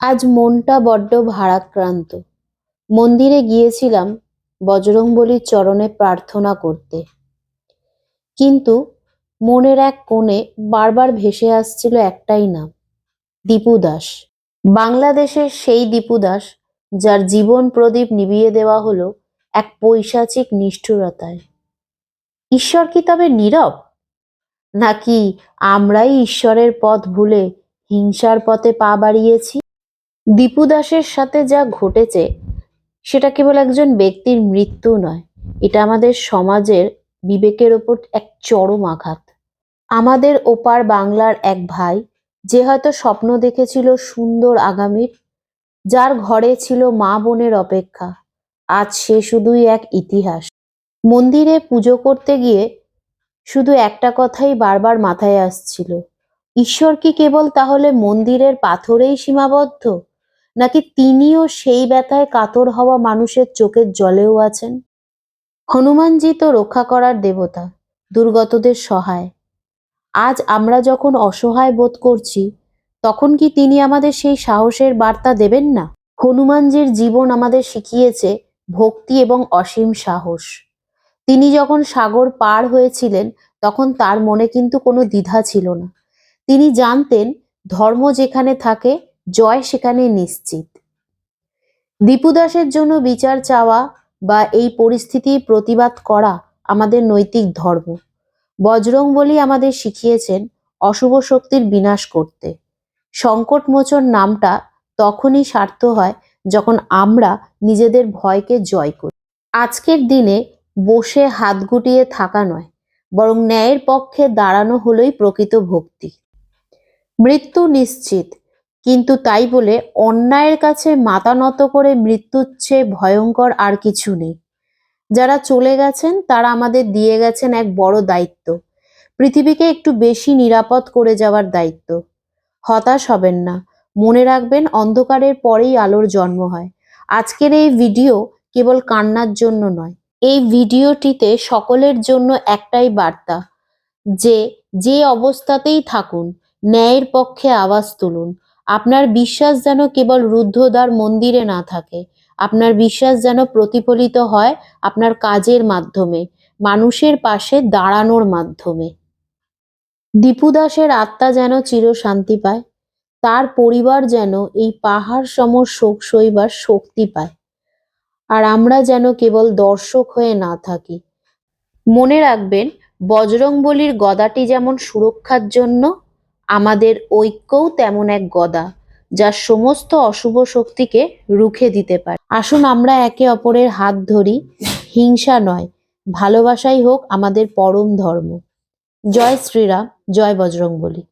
আজ মনটা বড্ড ভারাক্রান্ত। মন্দিরে গিয়েছিলাম বজরংবলীর চরণে প্রার্থনা করতে। কিন্তু মনের এক কোণে বারবার ভেসে আসছিল একটাই নাম দীপু দাস বাংলাদেশের সেই দীপু দাস যার জীবন প্রদীপ নিভিয়ে দেওয়া হলো এক পৈশাচিক নিষ্ঠুরতায়। ঈশ্বর কি তবে নীরব? নাকি আমরাই ঈশ্বরের পথ ভুলে হিংসার পথে পা বাড়িয়েছি? দীপু দাসের সাথে যা ঘটেছে, সেটা কেবল একজন ব্যক্তির মৃত্যু নয়, এটা আমাদের সমাজের বিবেকের ওপর এক চরম আঘাত। আমাদের ওপার বাংলার এক ভাই, যে হয়তো স্বপ্ন দেখেছিল সুন্দর আগামীর, যার ঘরে ছিল মা বোনের অপেক্ষা। আজ সে শুধুই এক ইতিহাস। মন্দিরে পুজো করতে গিয়ে শুধু একটা কথাই বারবার মাথায় আসছিল, ঈশ্বর কি কেবল তাহলে মন্দিরের পাথরেই সীমাবদ্ধ? নাকি তিনিও সেই ব্যথায় কাতর হওয়া মানুষের চোখের জলেও আছেন? হনুমানজি তো রক্ষা করার দেবতা, দুর্গতদের সহায়। আজ আমরা যখন অসহায় বোধ করছি, তখন কি তিনি আমাদের সেই সাহসের বার্তা দেবেন না? হনুমানজির জীবন আমাদের শিখিয়েছে ভক্তি এবং অসীম সাহস। তিনি যখন সাগর পার হয়েছিলেন, তখন তার মনে কিন্তু কোনো দ্বিধা ছিল না। তিনি জানতেন ধর্ম যেখানে থাকে জয় সেখানে নিশ্চিত। দীপু দাসের জন্য বিচার চাওয়া বা এই পরিস্থিতির প্রতিবাদ করা আমাদের নৈতিক ধর্ম। বজরংবলী আমাদের শিখিয়েছেন অশুভ শক্তির বিনাশ করতে। সংকটমোচন নামটা তখনই সার্থ হয় যখন আমরা নিজেদের ভয়কে জয় করি। আজকের দিনে বসে হাত গুটিয়ে থাকা নয়, বরং ন্যায়ের পক্ষে দাঁড়ানো হলোই প্রকৃত ভক্তি। মৃত্যু নিশ্চিত কিন্তু তাই বলে অন্যায়ের কাছে মাথা নত করে মৃত্যুর চেয়ে ভয়ঙ্কর আর কিছু নেই। যারা চলে গেছেন, তারা আমাদের দিয়ে গেছেন এক বড় দায়িত্ব। পৃথিবীকে একটু বেশি নিরাপদ করে যাওয়ার দায়িত্ব। হতাশ হবেন না। মনে রাখবেন, অন্ধকারের পরেই আলোর জন্ম হয়। আজকের এই ভিডিও কেবল কান্নার জন্য নয়। এই ভিডিওটিতে সকলের জন্য একটাই বার্তা, যে যে অবস্থাতেই থাকুন, ন্যায়ের পক্ষে আওয়াজ তুলুন। আপনার বিশ্বাস যেন কেবল রুদ্ধদ্বার মন্দিরে না থাকে, আপনার বিশ্বাস যেন প্রতিফলিত হয় আপনার কাজের মাধ্যমে, মানুষের পাশে দাঁড়ানোর মাধ্যমে। দীপু দাসের আত্মা যেন চির শান্তি পায়, তার পরিবার যেন এই পাহাড় সম শোক সইবার শক্তি পায়, আর আমরা যেন কেবল দর্শক হয়ে না থাকি। মনে রাখবেন, বজরংবলির গদাটি যেমন সুরক্ষার জন্য আমাদের ঐক্যও তেমন এক গদা, যা সমস্ত অশুভ শক্তিকে রুখে দিতে পারে। আসুন আমরা একে অপরের হাত ধরি, হিংসা নয়, ভালোবাসাই হোক আমাদের পরম ধর্ম। জয় শ্রীরাম, জয় বজরংবলী।